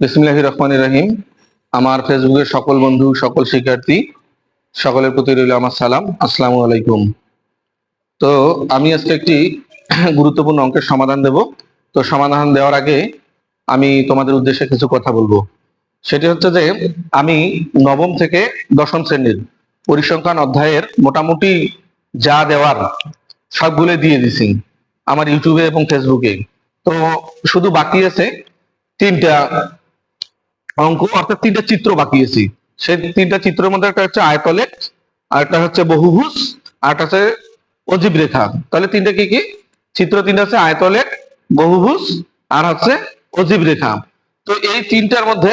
বিসমিল্লাহির রহমানির রহিম। আমার ফেসবুকের সকল বন্ধু, সকল শিক্ষার্থী, সকলের প্রতি রইল আমার সালাম। আসসালামু আলাইকুম। তো আমি আজকে একটি গুরুত্বপূর্ণ অঙ্কের সমাধান দেব। তো সমাধান দেওয়ার আগে আমি তোমাদের উদ্দেশ্যে কিছু কথা বলব। সেটি হচ্ছে যে, আমি নবম থেকে দশম শ্রেণির পরিসংখ্যান অধ্যায়ের মোটামুটি যা দেওয়ার সবগুলো দিয়ে দিছি, আমার ইউটিউবে এবং ফেসবুকে। তো শুধু বাকি আছে তিনটা অঙ্ক, অর্থাৎ তিনটা চিত্র বাকি আছে। সেই তিনটা চিত্রের মধ্যে একটা হচ্ছে আয়তলেখ, আর একটা হচ্ছে বহুভুজ, আর একটা হচ্ছে অজীব রেখা। তাহলে তিনটা কি কি? চিত্র তিনটা হচ্ছে আয়তলেখ, বহুভুজ, আর হচ্ছে অজীব রেখা। তো এই তিনটার মধ্যে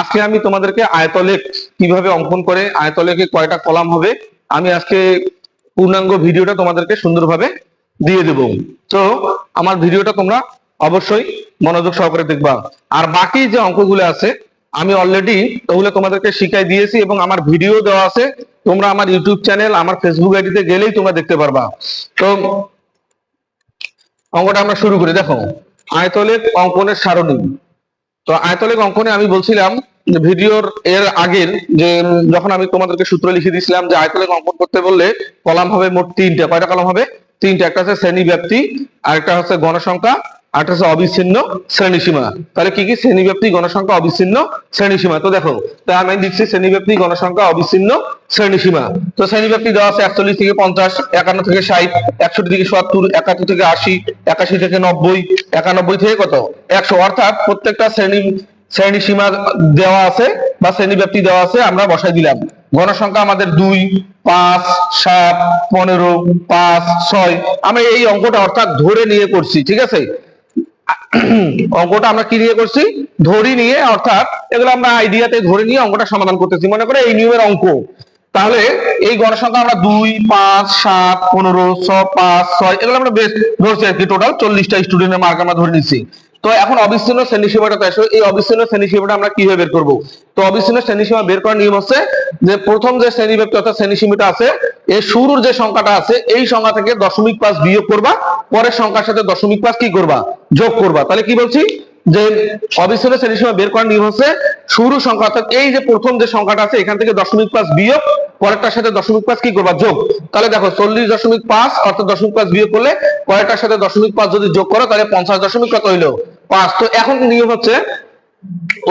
আজকে আমি তোমাদেরকে আয়তলেখ কীভাবে অঙ্কন করে, আয়তলেখে কয়টা কলাম হবে, আমি আজকে পূর্ণাঙ্গ ভিডিওটা তোমাদেরকে সুন্দরভাবে দিয়ে দেব। তো আমার ভিডিওটা তোমরা অবশ্যই মনোযোগ সহকারে দেখবা। আর বাকি যে অঙ্কগুলো আছে, আমি অলরেডি ওগুলো তোমাদেরকে শিখাই দিয়েছি এবং আমার ভিডিও দেওয়া আছে। তোমরা আমার ইউটিউব চ্যানেল আমার ফেসবুক আইডিতে গেলেই তোমরা দেখতে পারবা। তো অঙ্কটা আমরা শুরু করি। দেখো, আয়তলেখ অঙ্কনের সারণী। তো আয়তলেখ অঙ্কনে আমি বলছিলাম, ভিডিওর এর আগের যে, যখন আমি তোমাদেরকে সূত্র লিখে দিয়েছিলাম যে আয়তলেখ অঙ্কন করতে বললে কলাম হবে মোট তিনটা। কয়টা কলাম হবে? তিনটা। একটা হচ্ছে শ্রেণি ব্যাপ্তি আরেকটা হচ্ছে গণসংখ্যা হচ্ছে অবিচ্ছিন্ন শ্রেণীসীমা। তাহলে কি কি? শ্রেণি ব্যাপ্তি গণসংখ্যা অবিচ্ছিন্ন শ্রেণীসীমা। তো দেখো তাই আমি লিখছি শ্রেণি ব্যাপ্তি গণসংখ্যা অবিচ্ছিন্ন শ্রেণীসীমা। তো শ্রেণি ব্যাপ্তি দেওয়া আছে একচল্লিশ থেকে পঞ্চাশ, একান্ন থেকে ষাট, একষট্টি থেকে সত্তর, একাত্তর থেকে আশি, একাশি থেকে নব্বই, একানব্বই থেকে কত? একশো। অর্থাৎ প্রত্যেকটা শ্রেণি শ্রেণি সীমা দেওয়া আছে বা শ্রেণি ব্যাপ্তি দেওয়া আছে আমরা বসাই দিলাম। গণসংখ্যা আমাদের দুই, পাঁচ, সাত, পনেরো, পাঁচ, ছয়। আমরা এই অঙ্কটা অর্থাৎ ধরে নিয়ে করছি, ঠিক আছে? অঙ্কটা আমরা কি নিয়ে করছি। ধরি নিয়ে, অর্থাৎ এগুলো আমরা আইডিয়াতে ধরে নিয়ে অঙ্কটা সমাধান করতেছি। মনে করে এই নিয়মের অঙ্ক। তাহলে এই গণসংখ্যা আমরা দুই, পাঁচ, সাত, পনেরো, ছ, পাঁচ, ছয়, এগুলো আমরা বেশ ধরছি আর কি। টোটাল চল্লিশটা স্টুডেন্টের মার্ক আমরা ধরে নিচ্ছি। তো এখন অবিচ্ছিন্ন শ্রেণি সীমাটা তো এই অবিচ্ছিন্ন শ্রেণি সীমাটা আমরা কীভাবে বের করব? তো অবিচ্ছিন্ন শ্রেণি সীমা বের করার নিয়ম হচ্ছে যে প্রথম যে শ্রেণি ব্যক্তি অর্থাৎ শ্রেণি সীমাটা আছে, এর শুরুর যে সংখ্যাটা আছে, এই সংখ্যা থেকে দশমিক পাঁচ বিয়োগ করবা, পরের সংখ্যার সাথে দশমিক পাঁচ কি করবা? যোগ করবা। তাহলে কি বলছি? যে অবিচ্ছিন্ন শ্রেণি সীমা বের করার নিয়ম হচ্ছে শুরু সংখ্যা অর্থাৎ এই যে প্রথম যে সংখ্যাটা আছে, এখান থেকে দশমিক পাঁচ বিয়োগ পরেরটার সাথে দশমিক পাঁচ কি করবা? যোগ। তাহলে দেখো, চল্লিশ দশমিক পাঁচ, অর্থাৎ দশমিক পাঁচ বিয়োগ করলে পরেরটার সাথে দশমিক পাঁচ যদি যোগ করো, তাহলে পঞ্চাশ দশমিক কত হইল? পাঁচ। তো এখন নিয়ম হচ্ছে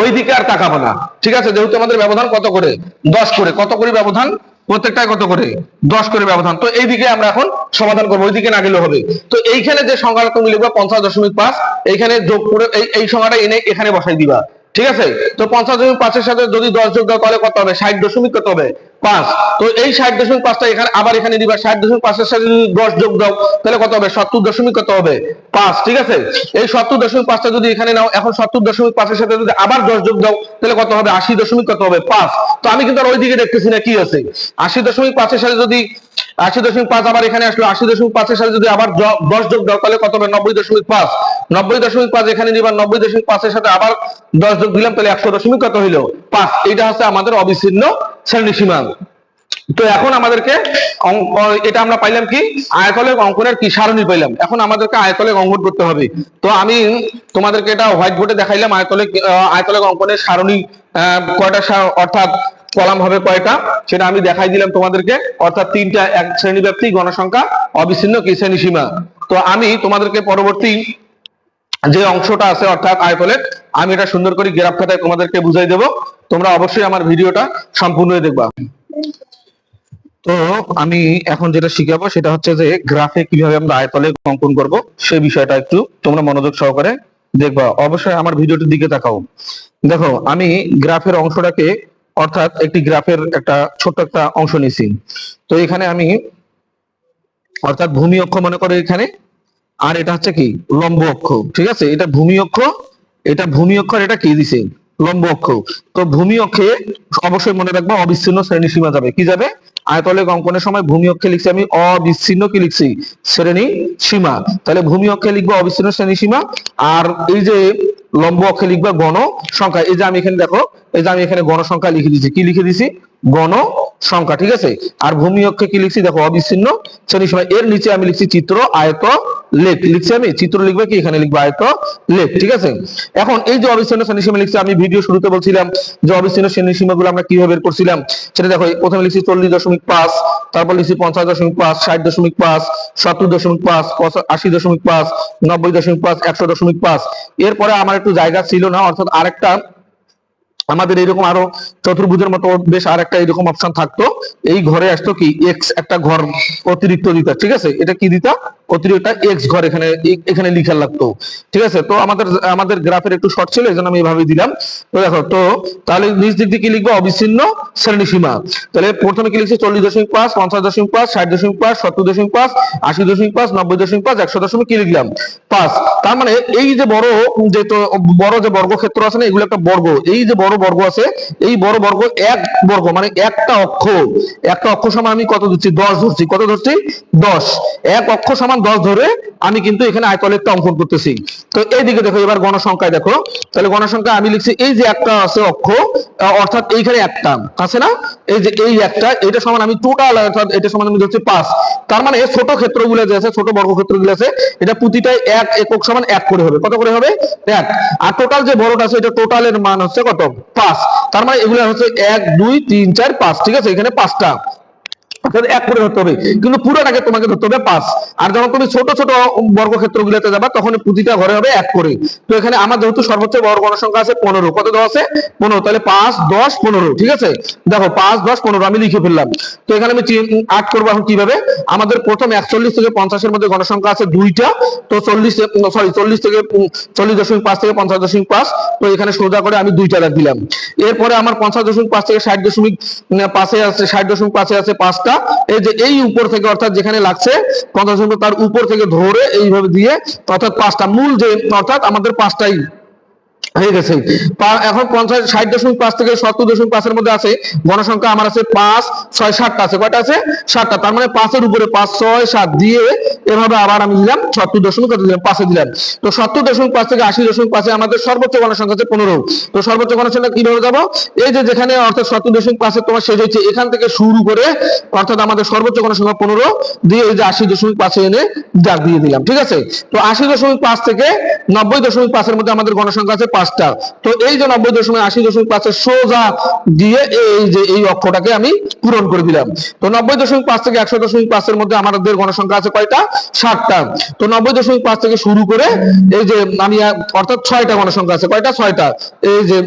ওই দিকে আর তাকাবো না। ঠিক আছে? যেহেতু আমাদের ব্যবধান কত করে? দশ করে। কত করে ব্যবধান? প্রত্যেকটায় কত করে? দশ করে ব্যবধান। তো এই দিকে আমরা এখন সমাধান করব। ওই দিকে না গেলে হবে। তো এইখানে যে সংখ্যাটা তুমি লিখবা, পঞ্চাশ দশমিক পাঁচ, এইখানে যোগ করে এই সংখ্যাটা এনে এখানে বসাই দিবা। ঠিক আছে? তো পঞ্চাশ দশমিক পাঁচের সাথে যদি দশ যোগ তাহলে কত হবে? ষাট দশমিক কত হবে? পাঁচ। তো এই ষাট দশমিক পাঁচটা এখানে আবার এখানে দিবা। ষাট দশমিক পাঁচের সাথে যদি দশ যোগ দাও, তাহলে কত হবে? সত্তর দশমিক কত হবে? পাঁচ। ঠিক আছে? এই সত্তর দশমিক পাঁচটা যদি এখানে নাও, এখন সত্তর দশমিক পাঁচের সাথে যদি আবার দশ যোগ দাও, তাহলে কত হবে? আশি দশমিক কত হবে? পাঁচ। তো আমি কিন্তু আর ওই দিকে দেখতেছি না কি আছে। আশি দশমিক পাঁচের সাথে যদি আশি দশমিক পাঁচ আবার এখানে আসলো আশি দশমিক পাঁচের সাথে যদি আবার দশ যোগ দাও তাহলে কত হবে? নব্বই দশমিক পাঁচ। নব্বই দশমিক পাঁচ এখানে নিবা নব্বই দশমিক পাঁচের সাথে আবার দশ যোগ দিলাম তাহলে একশো দশমিক কত হইল? পাঁচ। এটা হচ্ছে আমাদের অবিচ্ছিন্ন শ্রেণি সীমা তো এখন আমাদেরকে এটা আমরা পাইলাম কি? আয়তলের অঙ্কনের কি সারণী পাইলাম। এখন আমাদেরকে আয়তলের অঙ্কন করতে হবে। তো আমি তোমাদেরকে এটা হোয়াইট বোর্ডে দেখাইলাম আয়তলেখ আহ, আয়তলেখ অঙ্কনের সারণী কয়টা অর্থাৎ কলাম হবে কয়টা? সেটা আমি দেখাই দিলাম তোমাদেরকে। অর্থাৎ তিনটা এক শ্রেণি ব্যক্তি গণসংখ্যা, অবিচ্ছিন্ন, কি শ্রেণি সীমা। তো আমি তোমাদেরকে পরবর্তী যে অংশটা আছে, অর্থাৎ আয়তলেখ আমি এটা সুন্দর করে গ্রাফ খাতায় তোমাদেরকে বুঝাই দেব। তোমরা অবশ্যই আমার ভিডিওটা সম্পূর্ণ দেখবা। তো আমি এখন যেটা শিখাবো, সেটা হচ্ছে যে গ্রাফে কীভাবে আমরা আয়তলেখ অঙ্কন করব সেই বিষয়টা একটু তোমরা মনোযোগ সহকারে দেখবা। অবশ্যই আমার ভিডিওটির দিকে তাকাও। দেখো, আমি গ্রাফের অংশটাকে অর্থাৎ একটি গ্রাফের একটা ছোট্ট একটা অংশ নিছি তো এখানে আমি অর্থাৎ ভূমি অক্ষ মনে করো এখানে, আর এটা হচ্ছে কি? লম্ব অক্ষ, ঠিক আছে? এটা ভূমি অক্ষ, এটা ভূমি অক্ষ এটা কি দিছে? লম্ব অক্ষ। তো ভূমি অক্ষে অবশ্যই মনে রাখব অবিচ্ছিন্ন শ্রেণি সীমা যাবে। কি যাবে? আয়তলেখ অঙ্কনের সময় ভূমি অক্ষে লিখছি আমি, অবিচ্ছিন্ন কি লিখছি? শ্রেণি সীমা। তাহলে ভূমি অক্ষে লিখব অবিচ্ছিন্ন শ্রেণি সীমা, আর এই যে লম্ব অক্ষে লিখবা গণ সংখ্যা। এই যে আমি এখানে দেখো, এই যে আমি এখানে গণ সংখ্যা লিখে দিয়েছি। কি লিখে দিয়েছি? গণ সংখ্যা, ঠিক আছে? আর ভূমি অক্ষে কি লিখছি? দেখো, অবিচ্ছিন্ন। শ্রেণি সীমা এর নিচে আমি লিখছি চিত্র, আয়ত লেখ লিখছি আমি? চিত্র লিখবে কি? এখানে লিখব আয়ত লেখ ঠিক আছে? এখন এই যে অবিচ্ছিন্ন শ্রেণি সীমা লিখছি, আমি ভিডিও শুরুতে বলছিলাম যে অবিচ্ছিন্ন শ্রেণি সীমাগুলো আমরা কীভাবে বের করছিলাম। সেটা দেখো, প্রথমে লিখছি চল্লিশ দশমিক পাঁচ, তারপর লিখছি পঞ্চাশ দশমিক পাঁচ, ষাট দশমিক পাঁচ, সত্তর দশমিক পাঁচ আশি দশমিক পাঁচ, নব্বই দশমিক পাঁচ, একশো দশমিক পাঁচ। এরপরে আমার একটু জায়গা ছিল না, অর্থাৎ আরেকটা আমাদের এরকম আরও চতুর্ভুজের মতো বেশ আর একটা এরকম অপশন থাকতো। এই ঘরে আসতো কি এক্স একটা ঘর অতিরিক্ত দিতা, ঠিক আছে? এটা কি দিতা? অতিরিক্ত এক্স ঘর এখানে এখানে লিখা লাগতো। ঠিক আছে? তো আমাদের আমাদের গ্রাফের একটু শর্ট ছিল, এই আমি এভাবে দিলাম। তো দেখো, তো তাহলে নিচ দিক দিয়ে কি লিখব? অবিচ্ছিন্ন শ্রেণি সীমা তাহলে প্রথমে কি লিখছি? চল্লিশ দশমিক পাঁচ, পঞ্চাশ দশমিক পাঁচ, ষাট দশমিক পাঁচ, সত্তর দশমিক পাঁচ, আশি দশমিক পাঁচ, নব্বই দশমিক পাঁচ, একশো দশমিক কি লিখলাম? পাঁচ। তার মানে এই যে বড় যে তো, বড় যে বর্গক্ষেত্র আছে না, এগুলো একটা বর্গ। এই যে বড় বর্গ আছে, এই বড় বর্গ এক বর্গ মানে একটা অক্ষ। একটা অক্ষ সমান আমি কত ধরছি? দশ ধরছি। কত ধরছি? দশ। এক অক্ষ সমান দশ ধরে আমি কিন্তু এখানে আয়তলেরটা অঙ্কন করতেছি। তো এইদিকে দেখো, এবার গণসংখ্যায় দেখো। তাহলে গণসংখ্যা আমি লিখছি এই যে একটা আছে অক্ষ অর্থাৎ এইখানে একটা, আছে না? এই যে এই একটা এটা সমান আমি টোটাল অর্থাৎ এটা সমান আমি ধরছি পাঁচ। তার মানে ছোট ক্ষেত্রগুলো যে আছে, ছোট বর্গক্ষেত্রগুলো আছে, এটা প্রতিটাই এক একক সমান এক করে হবে। কত করে হবে? এক। আর টোটাল যে বড়টা আছে, এটা টোটালের মান হচ্ছে কত? পাঁচ। তার মানে এগুলো হচ্ছে এক, দুই, তিন, চার, পাঁচ। ঠিক আছে? এখানে পাঁচটা। এক করে ধরতে হবে, কিন্তু পুরোটাকে তোমাকে ধরতে হবে পাঁচ। আর যখন তুমি ছোট ছোট বর্গক্ষেত্র গুলোতে যাবা তখন প্রতিটা ঘরে হবে এক করে। তো এখানে আমার যেহেতু সর্বোচ্চ বড় গণসংখ্যা আছে পনেরো। কত দেওয়া আছে? পনেরো। তাহলে পাঁচ, দশ, পনেরো, ঠিক আছে? দেখো, পাঁচ, দশ, পনেরো, আমি লিখে ফেললাম। তো এখানে আমি আট করব এখন কীভাবে? আমাদের প্রথম একচল্লিশ থেকে পঞ্চাশের মধ্যে গণসংখ্যা আছে দুইটা। তো চল্লিশ সরি চল্লিশ থেকে চল্লিশ দশমিক পাঁচ থেকে পঞ্চাশ দশমিক পাঁচ। তো এখানে সোজা করে আমি দুইটা লাখ দিলাম। এরপরে আমার পঞ্চাশ দশমিক পাঁচ থেকে ষাট দশমিক পাঁচে আছে, ষাট দশমিক পাঁচে আছে পাঁচটা। এই যে এই উপর থেকে অর্থাৎ যেখানে লাগছে পঞ্চাশ তার উপর থেকে ধরে এইভাবে দিয়ে অর্থাৎ পাঁচটা মূল যে অর্থাৎ আমাদের পাঁচটাই হয়ে গেছে। এখন পঞ্চাশ, ষাট দশমিক পাঁচ থেকে সত্তর দশমিক পাঁচের মধ্যে আছে, গণসংখ্যা আমার আছে পাঁচ, ছয়, সাতটা আছে, কয়টা আছে? সাতটা। তার মানে পাঁচের উপরে পাঁচ, ছয়, সাত দিয়ে এভাবে আবার আমি দিলাম, সত্তর দশমিক কত দিলাম? পাঁচে দিলাম। তো সত্তর দশমিক পাঁচ থেকে আশি দশমিক পাঁচে আমাদের সর্বোচ্চ গণসংখ্যা আছে পনেরো। তো সর্বোচ্চ গণসংখ্যা কীভাবে যাব? এই যে যেখানে অর্থাৎ সত্তর দশমিক পাঁচে তোমার শেষ হয়েছে, এখান থেকে শুরু করে অর্থাৎ আমাদের সর্বোচ্চ গণসংখ্যা পনেরো দিয়ে এই যে আশি দশমিক পাঁচে এনে দাগ দিয়ে দিলাম, ঠিক আছে? তো আশি দশমিক পাঁচ থেকে নব্বই দশমিক পাঁচের মধ্যে আমাদের গণসংখ্যা আছে পাঁচটা। তো এই যে নব্বই দশমিক আশি দশমিক পাঁচটা সোজা দিয়ে এই যে এই অক্ষটাকে আমি পূরণ করে দিলাম। তো নব্বই দশমিক পাঁচ থেকে একশো দশমিক পাঁচের মধ্যে আমাদের গণসংখ্যা আছে কয়টা? ষাটটা তো নব্বই দশমিক পাঁচ থেকে শুরু করে এই যে আমি, অর্থাৎ ছয়টা গণসংখ্যা আছে। কয়টা? ছয়টা। এই যে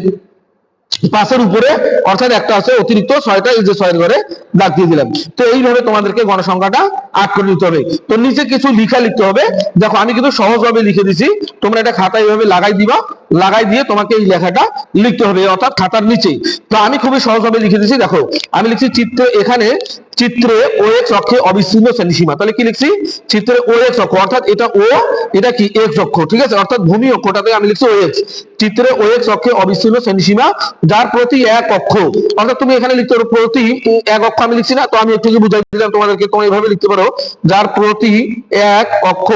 পাঁচের উপরে, অর্থাৎ একটা আছে অতিরিক্ত ছয়টা, এই যে ছয়ের ঘরে দাগ দিয়ে দিলাম। তো এইভাবে তোমাদেরকে গণসংখ্যাটা আট করে নিতে হবে। তো নিচে কিছু লিখা লিখতে হবে। দেখো, আমি কিন্তু সহজভাবে লিখে দিছি। তোমরা এটা খাতা এইভাবে লাগাই দিবা। লাগাই দিয়ে তোমাকে এই লেখাটা লিখতে হবে, অর্থাৎ খাতার নিচে। তো আমি খুবই সহজভাবে লিখে দিছি। দেখো, আমি লিখছি চিত্র এখানে চিত্রে ও এক্স অক্ষে অবিচ্ছিন্ন শ্রেণীসীমা। তাহলে কি লিখছি? চিত্রে ও এক্স অক্ষ, অর্থাৎ এটা ও এটা কি? এক্স অক্ষ, ঠিক আছে? অর্থাৎ ভূমি অক্ষটাতে আমি লিখছি ও এক্স চিত্রে ও এক্স অক্ষে অবিচ্ছিন্ন শ্রেণীসীমা, যার প্রতি এক অক্ষ। অর্থাৎ তুমি এখানে লিখতে পারো প্রতি এক অক্ষ আমি লিখছি না, তো আমি একটু বুঝাই দিলাম তোমাদেরকে, তোমরা এইভাবে লিখতে পারো। যার প্রতি এক অক্ষ,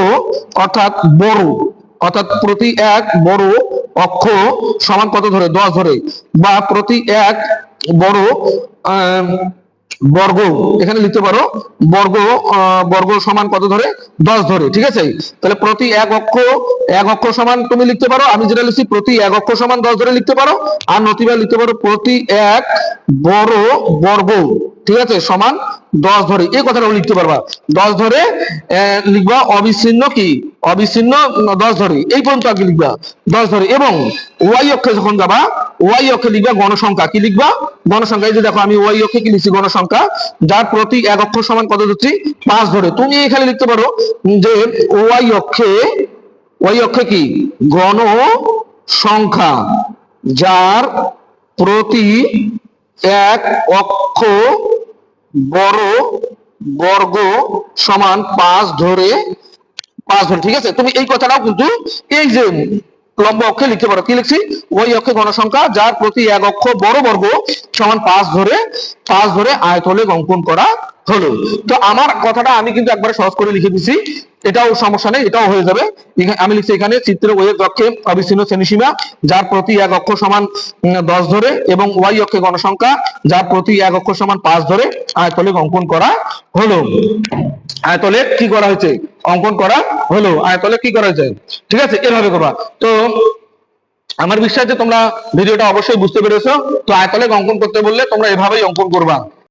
অর্থাৎ বড়, অর্থাৎ প্রতি এক বড় অক্ষ সমান কত ধরে? দশ ধরে। বা প্রতি এক বড় বর্গ, এখানে লিখতে পারো, বর্গ বর্গ সমান কত ধরে? দশ ধরে, ঠিক আছে? তাহলে প্রতি এক অক্ষ এক অক্ষ সমান তুমি লিখতে পারো, আমি যেটা লিখছি প্রতি এক অক্ষ সমান দশ ধরে লিখতে পারো, আর নতিবা লিখতে পারো প্রতি এক বড় বর্গ, ঠিক আছে? সমান দশ ধরে, এই কথাটাও লিখতে পারবা। দশ ধরে লিখবা অবিচ্ছিন্ন কি? অবিচ্ছিন্ন, দশ ধরে, এই পর্যন্ত আগে লিখবা। দশ ধরে, এবং ওয়াই অক্ষে যখন যাবা, ওয়াই অক্ষে লিখবা গণসংখ্যা। কি লিখবা? গণসংখ্যা। এই যে দেখো, আমি ওয়াই অক্ষে কি লিখছি? গণসংখ্যা। যার প্রতি এক অক্ষর সমান কত দিচ্ছি পাঁচ ধরে। তুমি এখানে লিখতে পারো যে ওয়াই অক্ষে ওয়াই অক্ষে কি? গণ সংখ্যা যার প্রতি এক অক্ষ বড় বর্গ সমান পাঁচ ধরে পাঁচ ধরে, ঠিক আছে? তুমি এই কথাটাও কিন্তু এই যে লম্ব অক্ষে লিখতে পারো। কি লিখছি? ওই অক্ষে গণসংখ্যা যার প্রতি এক অক্ষ বড় বর্গ সমান পাঁচ ধরে পাঁচ ধরে আয়তলে অঙ্কন করা হলো। তো আমার কথাটা আমি কিন্তু একবারে সহজ করে লিখে দিছি। এটাও সমস্যা নেই, এটাও হয়ে যাবে। আমি লিখছি এখানে চিত্রের ওয়ের অক্ষে অবিচ্ছিন্ন শ্রেণীসীমা, যার প্রতি এক অক্ষ সমান দশ ধরে এবং ওয়াই অক্ষে গণসংখ্যা যার প্রতি এক অক্ষ সমান পাঁচ ধরে আয়তলে অঙ্কন করা হলো। আয়তলেখ কি করা হয়েছে? অঙ্কন করা হলো। আয়তলে কি করা হয়েছে? ঠিক আছে, এভাবে করবা। তো, আমার বিশ্বাস যে তোমরা ভিডিওটা অবশ্যই বুঝতে পেরেছ। তো আয়তলে অঙ্কন করতে বললে তোমরা এভাবেই অঙ্কন করবা।